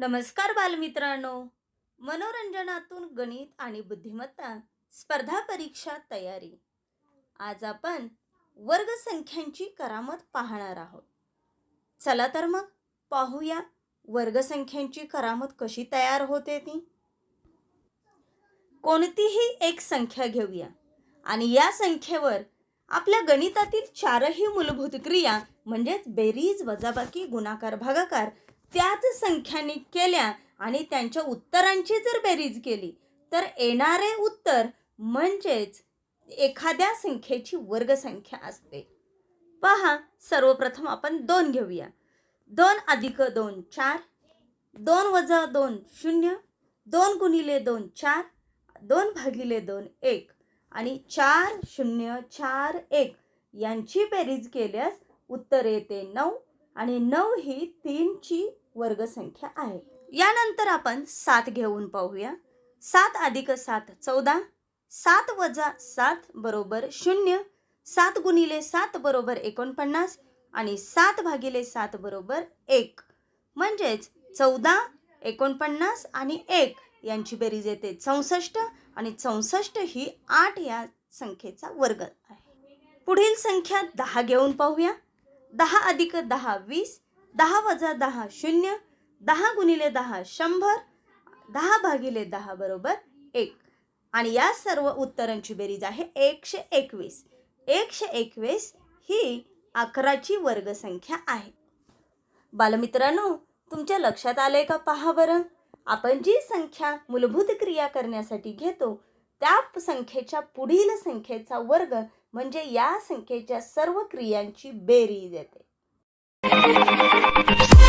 नमस्कार बालमित्रांनो. मनोरंजनातून गणित आणि बुद्धिमत्ता स्पर्धा परीक्षा तयारी. आज आपण वर्गसंख्यांची करामत पाहणार आहोत. चला तर मग पाहूया वर्गसंख्यांची करामत कशी तयार होते ती. कोणतीही एक संख्या घेऊया आणि या संख्येवर आपल्या गणितातील चारही मूलभूत क्रिया म्हणजेच बेरीज वजाबाकी गुणाकार भागाकार त्याच संख्याने केल्या आणि त्यांच्या उत्तरांची जर बेरीज केली तर येणारे उत्तर म्हणजेच एखाद्या संख्येची वर्गसंख्या असते. पहा सर्वप्रथम आपण दोन घेऊया. दोन अधिक दोन चार दोन वजा दोन शून्य दोन गुणिले दोन चार दोन भागिले दोन एक आणि चार शून्य चार एक यांची बेरीज केल्यास उत्तर येते नऊ आणि नऊ ही तीनची वर्गसंख्या आहे. यानंतर आपण सात घेऊन पाहूया. सात अधिक सात चौदा. सात वजा सात बरोबर शून्य. सात गुणिले सात बरोबर एकोणपन्नास आणि सात भागिले सात बरोबर एक. म्हणजेच चौदा एकोणपन्नास आणि एक यांची बेरीज येते. चौसष्ट आणि चौसष्ट ही आठ या संख्येचा वर्ग आहे. पुढील संख्या दहा घेऊन पाहूया. दहा अधिक दहा वीस. दहा वजा दहा शून्य दहा गुणिले दहा शंभर दहा भागिले दहा बरोबर एक. आणि या सर्व उत्तरांची बेरीज आहे एकशे एकवीस. एकशे एकवीस ही अकराची वर्गसंख्या आहे. बालमित्रांनो तुमच्या लक्षात आलंय का पहा बरं? आपण जी संख्या मूलभूत क्रिया करण्यासाठी घेतो त्या संख्येच्या पुढील संख्येचा वर्ग म्हणजे या संख्येच्या सर्व क्रियांची बेरीज येते. Thank you.